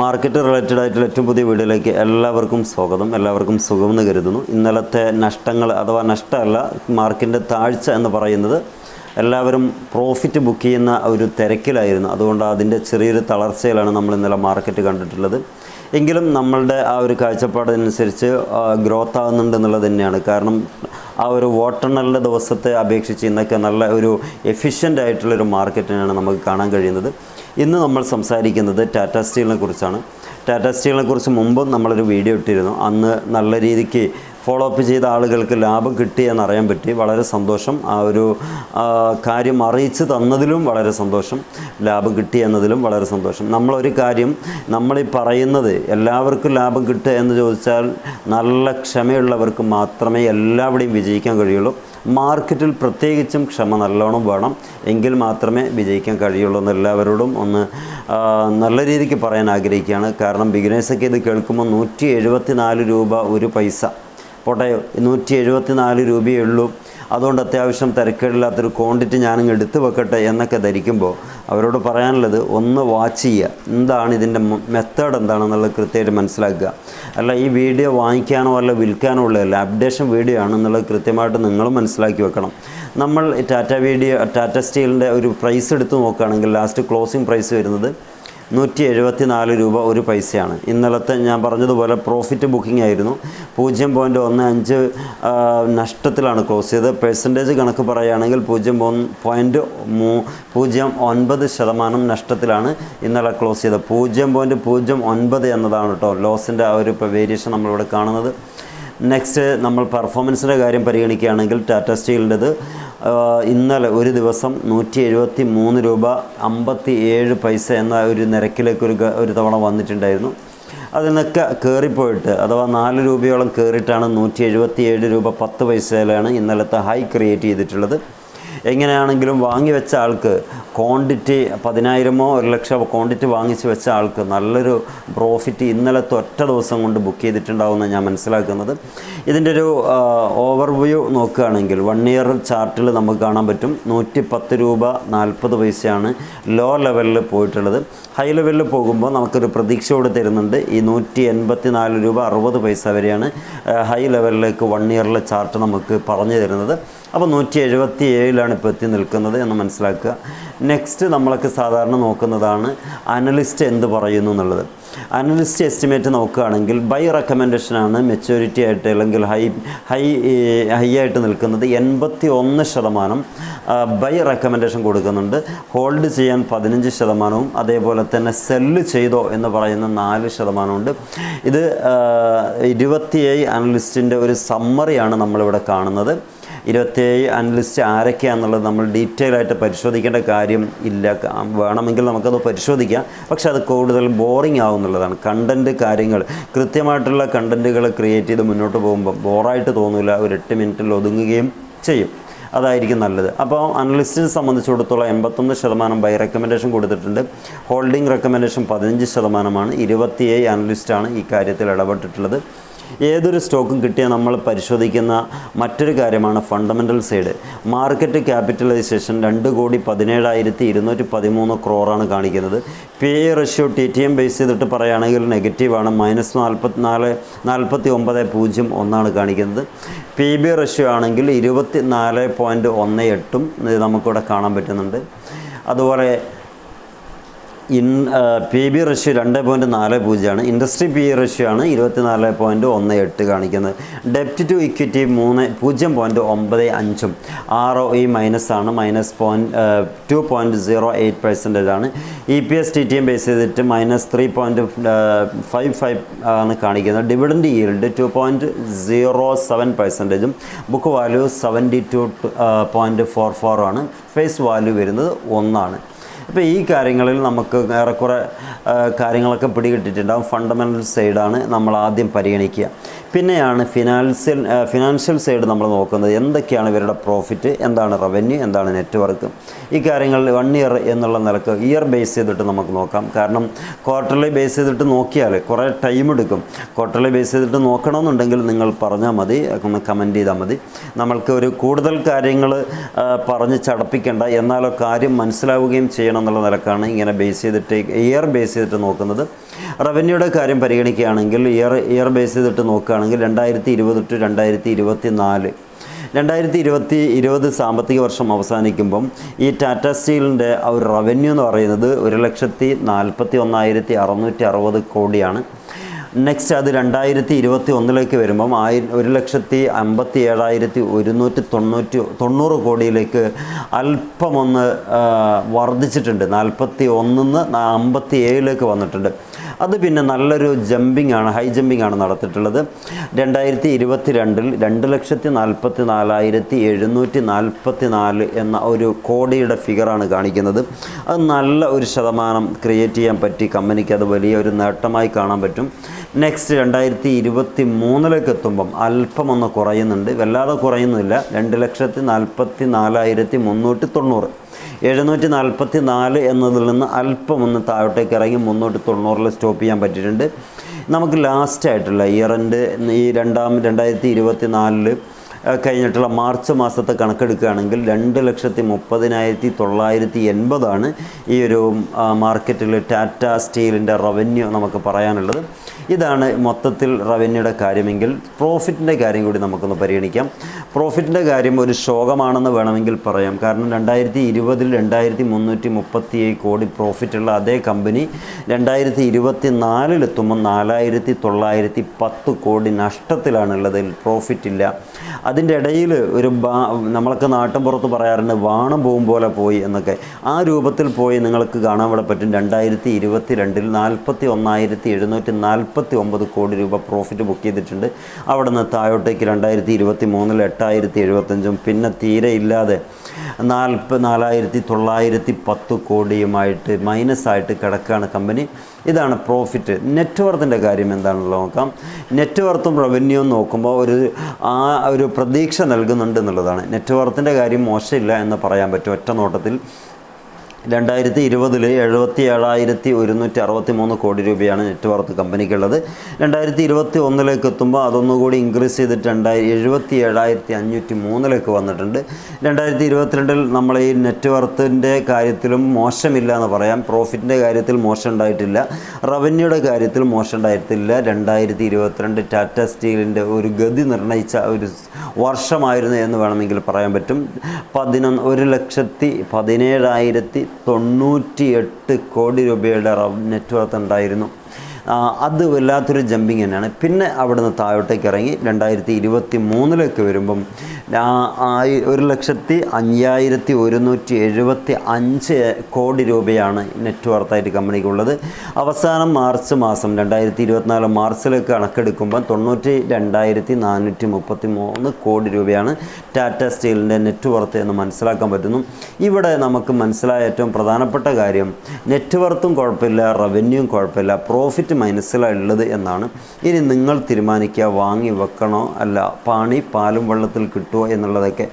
Market related ആയിട്ടുള്ള ഏറ്റവും പുതിയ വീഡിയോയിലേക്ക് എല്ലാവർക്കും സ്വാഗതം. എല്ലാവർക്കും സുഖമെന്ന് കരുതുന്നു. ഇന്നലത്തെ നഷ്ടങ്ങൾ അഥവാ നഷ്ടമല്ല മാർക്കിന്റെ താഴ്ച എന്ന് പറയുന്നത് എല്ലാവരും പ്രോഫിറ്റ് ബുക്ക് ചെയ്യുന്ന ഒരു തിരക്കിലായിരുന്നു. അതുകൊണ്ട് അതിന്റെ ചെറിയൊരു തളർച്ചയിലാണ് നമ്മൾ ഇന്നലെ മാർക്കറ്റ് കണ്ടിട്ടുള്ളത്. എങ്കിലും നമ്മളുടെ ആ ഒരു കാഴ്ചപ്പാടിനനുസരിച്ച് ഗ്രോത്ത് ആകുന്നുണ്ട് എന്നുള്ളത് തന്നെയാണ്. കാരണം ആ ഒരു വോട്ടെണ്ണലിന്റെ ദിവസത്തെ അപേക്ഷിച്ച് ഇന്നൊക്കെ നല്ല ഒരു എഫിഷ്യന്റ് ആയിട്ടുള്ളൊരു മാർക്കറ്റിനാണ് നമുക്ക് കാണാൻ കഴിയുന്നത്. ഇന്ന് നമ്മൾ സംസാരിക്കുന്നത് ടാറ്റ സ്റ്റീലിനെ കുറിച്ചാണ്. ടാറ്റ സ്റ്റീലിനെ കുറിച്ച് മുമ്പും നമ്മളൊരു വീഡിയോ ഇട്ടിരുന്നു. അന്ന് നല്ല രീതിക്ക് ഫോളോ അപ്പ് ചെയ്ത ആളുകൾക്ക് ലാഭം കിട്ടി എന്നറിയാൻ പറ്റി. വളരെ സന്തോഷം. ആ ഒരു കാര്യം അറിയിച്ച് തന്നതിലും വളരെ സന്തോഷം. ലാഭം കിട്ടി എന്നതിലും വളരെ സന്തോഷം. നമ്മളൊരു കാര്യം നമ്മളീ പറയുന്നത് എല്ലാവർക്കും ലാഭം കിട്ടുക എന്ന് ചോദിച്ചാൽ നല്ല ക്ഷമയുള്ളവർക്ക് മാത്രമേ എല്ലാവിടെയും വിജയിക്കാൻ കഴിയുള്ളൂ. മാർക്കറ്റിൽ പ്രത്യേകിച്ചും ക്ഷമ നല്ലോണം വേണം. എങ്കിൽ മാത്രമേ വിജയിക്കാൻ കഴിയുള്ളൂ എന്ന് എല്ലാവരോടും ഒന്ന് നല്ല രീതിക്ക് പറയാൻ ആഗ്രഹിക്കുകയാണ്. കാരണം ബിഗിനേഴ്സൊക്കെ ഇത് കേൾക്കുമ്പോൾ നൂറ്റി എഴുപത്തി നാല് രൂപ ഒരു പൈസ. പോട്ടെ നൂറ്റി എഴുപത്തി നാല് രൂപയേ ഉള്ളൂ. അതുകൊണ്ട് അത്യാവശ്യം തിരക്കേടില്ലാത്തൊരു ക്വാണ്ടിറ്റി ഞാനിങ്ങ് എടുത്ത് വെക്കട്ടെ എന്നൊക്കെ ധരിക്കുമ്പോൾ അവരോട് പറയാനുള്ളത് ഒന്ന് വാച്ച് ചെയ്യുക. എന്താണ് ഇതിന്റെ മെത്തേഡ് എന്താണെന്നുള്ളത് കൃത്യമായിട്ട് മനസ്സിലാക്കുക. അല്ല ഈ വീഡിയോ വാങ്ങിക്കാനോ അല്ല വിൽക്കാനോ ഉള്ളതല്ല അപ്ഡേഷൻ വീഡിയോ ആണെന്നുള്ളത് കൃത്യമായിട്ട് നിങ്ങളും മനസ്സിലാക്കി വെക്കണം. നമ്മൾ ടാറ്റ വീഡിയോ ടാറ്റ സ്റ്റീലിന്റെ ഒരു പ്രൈസ് എടുത്ത് നോക്കുകയാണെങ്കിൽ ലാസ്റ്റ് ക്ലോസിംഗ് പ്രൈസ് വരുന്നത് നൂറ്റി എഴുപത്തി നാല് രൂപ ഒരു പൈസയാണ്. ഇന്നലത്തെ ഞാൻ പറഞ്ഞതുപോലെ പ്രോഫിറ്റ് ബുക്കിംഗ് ആയിരുന്നു. പൂജ്യം പോയിന്റ് ഒന്ന് അഞ്ച് നഷ്ടത്തിലാണ് ക്ലോസ് ചെയ്തത്. പെർസെന്റേജ് കണക്ക് പറയുകയാണെങ്കിൽ പൂജ്യം പോയിന്റ് മൂ പൂജ്യം ഒൻപത് ശതമാനം നഷ്ടത്തിലാണ് ഇന്നലെ ക്ലോസ് ചെയ്തത്. പൂജ്യം പോയിന്റ് പൂജ്യം ഒൻപത് എന്നതാണ് കേട്ടോ ലോസിന്റെ ആ ഒരു വേരിയേഷൻ നമ്മളിവിടെ കാണുന്നത്. നെക്സ്റ്റ് നമ്മൾ പെർഫോമൻസിന്റെ കാര്യം പരിഗണിക്കുകയാണെങ്കിൽ ടാറ്റ സ്റ്റീലിന്റെത് ഇന്നലെ ഒരു ദിവസം നൂറ്റി എഴുപത്തി മൂന്ന് രൂപ അമ്പത്തി ഏഴ് പൈസ എന്ന ഒരു നിരക്കിലേക്ക് ഒരു ഒരു തവണ വന്നിട്ടുണ്ടായിരുന്നു. അതിൽ നിന്നൊക്കെ കയറിപ്പോയിട്ട് അഥവാ നാല് രൂപയോളം കയറിയിട്ടാണ് നൂറ്റി എഴുപത്തി ഏഴ് രൂപ പത്ത് പൈസയിലാണ് ഇന്നലത്തെ ഹൈ ക്രിയേറ്റ് ചെയ്തിട്ടുള്ളത്. എങ്ങനെയാണെങ്കിലും വാങ്ങി വെച്ച ആൾക്ക് ക്വാണ്ടിറ്റി പതിനായിരമോ ഒരു ലക്ഷമോ ക്വാണ്ടിറ്റി വാങ്ങിച്ച് വെച്ച ആൾക്ക് നല്ലൊരു പ്രോഫിറ്റ് ഇന്നലത്തെ ഒറ്റ ദിവസം കൊണ്ട് ബുക്ക് ചെയ്തിട്ടുണ്ടാവുമെന്ന് ഞാൻ മനസ്സിലാക്കുന്നത്. ഇതിന്റെ ഒരു ഓവർവ്യൂ നോക്കുകയാണെങ്കിൽ വൺ ഇയർ ചാർട്ടിൽ നമുക്ക് കാണാൻ പറ്റും. നൂറ്റി പത്ത് രൂപ നാൽപ്പത് പൈസയാണ് ലോ ലെവലിൽ പോയിട്ടുള്ളത്. ഹൈ ലെവലിൽ പോകുമ്പോൾ നമുക്കൊരു പ്രതീക്ഷയോട് തരുന്നുണ്ട്. ഈ നൂറ്റി എൺപത്തി നാല് രൂപ അറുപത് പൈസ വരെയാണ് ഹൈ ലെവലിലേക്ക് വൺ ഇയറിലെ ചാർട്ട് നമുക്ക് പറഞ്ഞു തരുന്നത്. അപ്പോൾ നൂറ്റി എഴുപത്തി ഏഴിലാണ് ഇപ്പോൾ എത്തി നിൽക്കുന്നത് എന്ന് മനസ്സിലാക്കുക. നെക്സ്റ്റ് നമ്മളൊക്കെ സാധാരണ നോക്കുന്നതാണ്. അനലിസ്റ്റ് എന്ത് പറയുന്നു എന്നുള്ളത്. അനലിസ്റ്റ് എസ്റ്റിമേറ്റ് നോക്കുകയാണെങ്കിൽ ബൈ റെക്കമെൻഡേഷൻ ആണ് മെച്യൂരിറ്റി ആയിട്ട് അല്ലെങ്കിൽ ഹൈ ഹൈ ഹൈ ആയിട്ട് നിൽക്കുന്നത് എൺപത്തി ഒന്ന് ശതമാനം ബൈ റെക്കമെൻഡേഷൻ കൊടുക്കുന്നുണ്ട്. ഹോൾഡ് ചെയ്യാൻ പതിനഞ്ച് ശതമാനവും അതേപോലെ തന്നെ സെല്ല് ചെയ്തോ എന്ന് പറയുന്ന നാല് ശതമാനമുണ്ട് ഇത് ഇരുപത്തിയേഴ് അനലിസ്റ്റിന്റെ ഒരു സമ്മറിയാണ് നമ്മളിവിടെ കാണുന്നത്. ഇരുപത്തിയേഴ് അനലിസ്റ്റ് ആരൊക്കെയാണെന്നുള്ളത് നമ്മൾ ഡീറ്റെയിൽ ആയിട്ട് പരിശോധിക്കേണ്ട കാര്യം ഇല്ല. വേണമെങ്കിൽ നമുക്കത് പരിശോധിക്കാം. പക്ഷെ അത് കൂടുതൽ ബോറിംഗ് ആവുന്നുള്ളതാണ്. കണ്ടന്റ് കാര്യങ്ങൾ കൃത്യമായിട്ടുള്ള കണ്ടന്റുകൾ ക്രിയേറ്റ് ചെയ്ത് മുന്നോട്ട് പോകുമ്പോൾ ബോറായിട്ട് തോന്നില്ല ഒരു എട്ട് മിനിറ്റിൽ ഒതുങ്ങുകയും ചെയ്യും. അതായിരിക്കും നല്ലത്. അപ്പോൾ അനലിസ്റ്റിനെ സംബന്ധിച്ചിടത്തോളം എൺപത്തൊന്ന് ശതമാനം ബൈ റെക്കമെൻഡേഷൻ കൊടുത്തിട്ടുണ്ട്. ഹോൾഡിംഗ് റെക്കമെൻഡേഷൻ പതിനഞ്ച് ശതമാനമാണ്. ഇരുപത്തിയേഴ് അനലിസ്റ്റാണ് ഈ കാര്യത്തിൽ ഇടപെട്ടിട്ടുള്ളത്. ഏതൊരു സ്റ്റോക്കും കിട്ടിയാൽ നമ്മൾ പരിശോധിക്കുന്ന മറ്റൊരു കാര്യമാണ് ഫണ്ടമെന്റൽ സൈഡ് മാർക്കറ്റ് ക്യാപിറ്റലൈസേഷൻ രണ്ട് കോടി പതിനേഴായിരത്തി ഇരുന്നൂറ്റി പതിമൂന്ന് ക്രോറാണ് കാണിക്കുന്നത്. P E ratio T T M base ചെയ്തിട്ട് പറയുകയാണെങ്കിൽ നെഗറ്റീവാണ് മൈനസ് നാൽപ്പത്തി നാല് നാൽപ്പത്തി ഒമ്പത് പൂജ്യം ഒന്നാണ് കാണിക്കുന്നത്. പി ബി റഷ്യോ ആണെങ്കിൽ ഇരുപത്തി നാല് പോയിന്റ് ഒന്ന് എട്ടും നമുക്കിവിടെ കാണാൻ പറ്റുന്നുണ്ട്. അതുപോലെ ഇൻ പി ബി റഷ്യോ രണ്ട് പോയിന്റ് നാല് പൂജ്യമാണ്. ഇൻഡസ്ട്രി പി റഷ്യോ ആണ് ഇരുപത്തിനാല് പോയിന്റ് ഒന്ന് എട്ട് കാണിക്കുന്നത്. ഡെപ്റ്റ് ടു ഇക്വിറ്റി മൂന്ന് പൂജ്യം പോയിന്റ് ഒമ്പത് അഞ്ചും. ആർ ഒ ഇ മൈനസ് ആണ്. Minus point two point zero eight percentage ആണ്. E P S T T M base ചെയ്തിട്ട് minus three point five five ആണ് കാണിക്കുന്നത്. Dividend yield two point zero seven പെർസെന്റേജും book value seventy two point four four ആണ്. Face value വരുന്നത് ഒന്നാണ്. അപ്പോൾ ഈ കാര്യങ്ങളിൽ നമുക്ക് ഏറെക്കുറെ കാര്യങ്ങളൊക്കെ പിടികിട്ടിട്ടുണ്ടാകും ഫണ്ടമെന്റൽ സൈഡാണ് നമ്മൾ ആദ്യം പരിഗണിക്കുക. പിന്നെയാണ് ഫിനാൻഷ്യൽ ഫിനാൻഷ്യൽ സൈഡ് നമ്മൾ നോക്കുന്നത്. എന്തൊക്കെയാണ് ഇവരുടെ പ്രോഫിറ്റ് എന്താണ് റവന്യൂ എന്താണ് നെറ്റ്വർക്ക് ഈ കാര്യങ്ങളിൽ വൺ ഇയർ എന്നുള്ള നിലയ്ക്ക് ഇയർ ബേസ് ചെയ്തിട്ട് നമുക്ക് നോക്കാം. കാരണം ക്വാർട്ടർലി ബേസ് ചെയ്തിട്ട് നോക്കിയാൽ കുറേ ടൈം എടുക്കും. ക്വാർട്ടർലി ബേസ് ചെയ്തിട്ട് നോക്കണമെന്നുണ്ടെങ്കിൽ നിങ്ങൾ പറഞ്ഞാൽ മതി. ഒന്ന് കമന്റ് ചെയ്താൽ മതി. നമ്മൾക്ക് ഒരു കൂടുതൽ കാര്യങ്ങൾ പറഞ്ഞ് ചടപ്പിക്കേണ്ട. എന്നാലോ കാര്യം മനസ്സിലാവുകയും ചെയ്യണം. ചെയ്യണം എന്നുള്ള നിലക്കാണ് ഇങ്ങനെ ബേസ് ചെയ്തിട്ട് ഇയർ ബേസ് ചെയ്തിട്ട് നോക്കുന്നത്. റവന്യൂയുടെ കാര്യം പരിഗണിക്കുകയാണെങ്കിൽ ഇയർ ഇയർ ബേസ് ചെയ്തിട്ട് നോക്കുകയാണെങ്കിൽ രണ്ടായിരത്തി ഇരുപത് ടു രണ്ടായിരത്തി ഇരുപത്തി നാല് രണ്ടായിരത്തി ഇരുപത്തി ഇരുപത് സാമ്പത്തിക വർഷം അവസാനിക്കുമ്പം ഈ ടാറ്റ സ്റ്റീലിന്റെ ആ ഒരു റവന്യൂ എന്ന് പറയുന്നത് ഒരു ലക്ഷത്തി നാൽപ്പത്തി ഒന്നായിരത്തി അറുന്നൂറ്റി അറുപത് കോടിയാണ്. നെക്സ്റ്റ് അത് രണ്ടായിരത്തി ഇരുപത്തി ഒന്നിലേക്ക് വരുമ്പം ആയി ഒരു ലക്ഷത്തി അമ്പത്തി ഏഴായിരത്തി ഒരുന്നൂറ്റി തൊണ്ണൂറ്റി തൊണ്ണൂറ് കോടിയിലേക്ക് അല്പമൊന്ന് വർദ്ധിച്ചിട്ടുണ്ട്. നാൽപ്പത്തി ഒന്നിന്ന് അമ്പത്തി ഏഴിലേക്ക് വന്നിട്ടുണ്ട്. അത് പിന്നെ നല്ലൊരു ജമ്പിംഗ് ആണ് ഹൈ ജമ്പിംഗ് ആണ് നടത്തിയിട്ടുള്ളത്. രണ്ടായിരത്തി ഇരുപത്തി രണ്ടിൽ രണ്ട് ലക്ഷത്തി നാൽപ്പത്തി നാലായിരത്തി എഴുന്നൂറ്റി നാൽപ്പത്തി നാല് എന്ന ഒരു കോടിയുടെ ഫിഗറാണ് കാണിക്കുന്നത്. അത് നല്ല ഒരു ശതമാനം ക്രിയേറ്റ് ചെയ്യാൻ പറ്റി കമ്പനിക്ക് അത് വലിയ ഒരു നേട്ടമായി കാണാൻ പറ്റും. നെക്സ്റ്റ് രണ്ടായിരത്തി ഇരുപത്തി മൂന്നിലേക്ക് എത്തുമ്പം അല്പം ഒന്ന് കുറയുന്നുണ്ട്. വല്ലാതെ കുറയുന്നില്ല. രണ്ട് ലക്ഷത്തി നാൽപ്പത്തി നാലായിരത്തി മുന്നൂറ്റി തൊണ്ണൂറ് എഴുന്നൂറ്റി നാൽപ്പത്തി നാല് എന്നതിൽ നിന്ന് അല്പം ഒന്ന് താഴോട്ടേക്ക് ഇറങ്ങി മുന്നൂറ്റി തൊണ്ണൂറിൽ സ്റ്റോപ്പ് ചെയ്യാൻ പറ്റിയിട്ടുണ്ട്. നമുക്ക് ലാസ്റ്റ് ആയിട്ടുള്ള ഇയർ എൻഡ് ഈ രണ്ടാം രണ്ടായിരത്തി ഇരുപത്തി നാലിൽ കഴിഞ്ഞിട്ടുള്ള മാർച്ച് മാസത്തെ കണക്കെടുക്കുകയാണെങ്കിൽ രണ്ട് ലക്ഷത്തി മുപ്പതിനായിരത്തി തൊള്ളായിരത്തി എൺപതാണ് ഈ ഒരു മാർക്കറ്റിൽ ടാറ്റ സ്റ്റീലിന്റെ റവന്യൂ നമുക്ക് പറയാനുള്ളത്. ഇതാണ് മൊത്തത്തിൽ റവന്യൂയുടെ കാര്യമെങ്കിൽ പ്രോഫിറ്റിന്റെ കാര്യം കൂടി നമുക്കൊന്ന് പരിഗണിക്കാം. പ്രോഫിറ്റിന്റെ കാര്യം ഒരു ശോകമാണെന്ന് വേണമെങ്കിൽ പറയാം. കാരണം രണ്ടായിരത്തി ഇരുപതിൽ രണ്ടായിരത്തി മുന്നൂറ്റി മുപ്പത്തി ഏഴ് കോടി പ്രോഫിറ്റുള്ള അതേ കമ്പനി രണ്ടായിരത്തി ഇരുപത്തി നാലിലെത്തുമ്പോൾ നാലായിരത്തി തൊള്ളായിരത്തി പത്ത് കോടി നഷ്ടത്തിലാണുള്ളത്. പ്രോഫിറ്റ് ഇല്ല അതിന്റെ ഇടയിൽ ഒരു ബാ നാട്ടും പുറത്ത് പറയാറുണ്ട് വാണം പോകും പോലെ പോയി എന്നൊക്കെ. ആ രൂപത്തിൽ പോയി നിങ്ങൾക്ക് കാണാൻ ഇവിടെ പറ്റും. രണ്ടായിരത്തി ഇരുപത്തി രണ്ടിൽ നാൽപ്പത്തി ഒന്നായിരത്തി എഴുന്നൂറ്റി നാൽപ്പത്തി ഒമ്പത് കോടി രൂപ പ്രോഫിറ്റ് ബുക്ക് ചെയ്തിട്ടുണ്ട്. അവിടെ നിന്ന് താഴോട്ടേക്ക് രണ്ടായിരത്തി ഇരുപത്തി മൂന്നിൽ എട്ടായിരത്തി എഴുപത്തഞ്ചും പിന്നെ തീരെ ഇല്ലാതെ നാൽപ്പ നാലായിരത്തി തൊള്ളായിരത്തി പത്ത് കോടിയുമായിട്ട് മൈനസായിട്ട് കിടക്കുകയാണ് കമ്പനി ഇതാണ് പ്രോഫിറ്റ് നെറ്റ്വർത്തിന്റെ കാര്യം എന്താണെന്നുള്ളത് നോക്കാം. നെറ്റ്വർത്തും റവന്യൂ നോക്കുമ്പോൾ ഒരു ആ ഒരു പ്രതീക്ഷ നൽകുന്നുണ്ട് എന്നുള്ളതാണ്. നെറ്റ്വർത്തിന്റെ കാര്യം മോശമില്ല എന്ന് പറയാൻ പറ്റും. ഒറ്റ നോട്ടത്തിൽ രണ്ടായിരത്തി ഇരുപതിൽ എഴുപത്തി ഏഴായിരത്തി ഒരുന്നൂറ്റി അറുപത്തി മൂന്ന് കോടി രൂപയാണ് നെറ്റ് വർത്ത് കമ്പനിക്കുള്ളത്. രണ്ടായിരത്തി ഇരുപത്തി ഒന്നിലേക്ക് എത്തുമ്പോൾ അതൊന്നുകൂടി ഇൻക്രീസ് ചെയ്തിട്ട് രണ്ടായിരം എഴുപത്തി ഏഴായിരത്തി അഞ്ഞൂറ്റി മൂന്നിലേക്ക് വന്നിട്ടുണ്ട്. രണ്ടായിരത്തി ഇരുപത്തിരണ്ടിൽ നമ്മൾ ഈ നെറ്റ് വർത്തിന്റെ കാര്യത്തിലും മോശമില്ല എന്ന് പറയാം. പ്രോഫിറ്റിന്റെ കാര്യത്തിൽ മോശം ഉണ്ടായിട്ടില്ല റവന്യൂയുടെ കാര്യത്തിൽ മോശം ഉണ്ടായിട്ടില്ല രണ്ടായിരത്തി ഇരുപത്തിരണ്ട് ടാറ്റ സ്റ്റീലിന്റെ ഒരു ഗതി നിർണയിച്ച ഒരു വർഷമായിരുന്നു എന്ന് വേണമെങ്കിൽ പറയാൻ പറ്റും. പതിനൊന്ന് ഒരു ലക്ഷത്തി പതിനേഴായിരത്തി തൊണ്ണൂറ്റി എട്ട് കോടി രൂപയുടെ നെറ്റ് വർത്ത് ഉണ്ടായിരുന്നു അത് വല്ലാത്തൊരു ജമ്പിങ് തന്നെയാണ്. പിന്നെ അവിടുന്ന് താഴോട്ടേക്ക് ഇറങ്ങി രണ്ടായിരത്തി ഇരുപത്തി മൂന്നിലേക്ക് വരുമ്പം ഒരു ലക്ഷത്തി അഞ്ചായിരത്തി ഒരുന്നൂറ്റി എഴുപത്തി അഞ്ച് കോടി രൂപയാണ് നെറ്റ് വർത്തായിട്ട് കമ്പനിക്കുള്ളത് അവസാനം മാർച്ച് മാസം രണ്ടായിരത്തി ഇരുപത്തിനാല് മാർച്ചിലേക്ക് കണക്കെടുക്കുമ്പോൾ തൊണ്ണൂറ്റി രണ്ടായിരത്തി നാനൂറ്റി മുപ്പത്തി മൂന്ന് കോടി രൂപയാണ് ടാറ്റ സ്റ്റീലിന്റെ നെറ്റ് വർത്ത് എന്ന് മനസ്സിലാക്കാൻ പറ്റുന്നു. ഇവിടെ നമുക്ക് മനസ്സിലായ ഏറ്റവും പ്രധാനപ്പെട്ട കാര്യം നെറ്റ് വർത്തും കുഴപ്പമില്ല റവന്യൂവും കുഴപ്പമില്ല പ്രോഫിറ്റ് മൈനസിലുള്ളത് എന്നാണ്. ഇനി നിങ്ങൾ തീരുമാനിക്കുക വാങ്ങി വെക്കണോ അല്ല പാണി പാലും വെള്ളത്തിൽ കിട്ടുമോ എന്നുള്ളതൊക്കെ.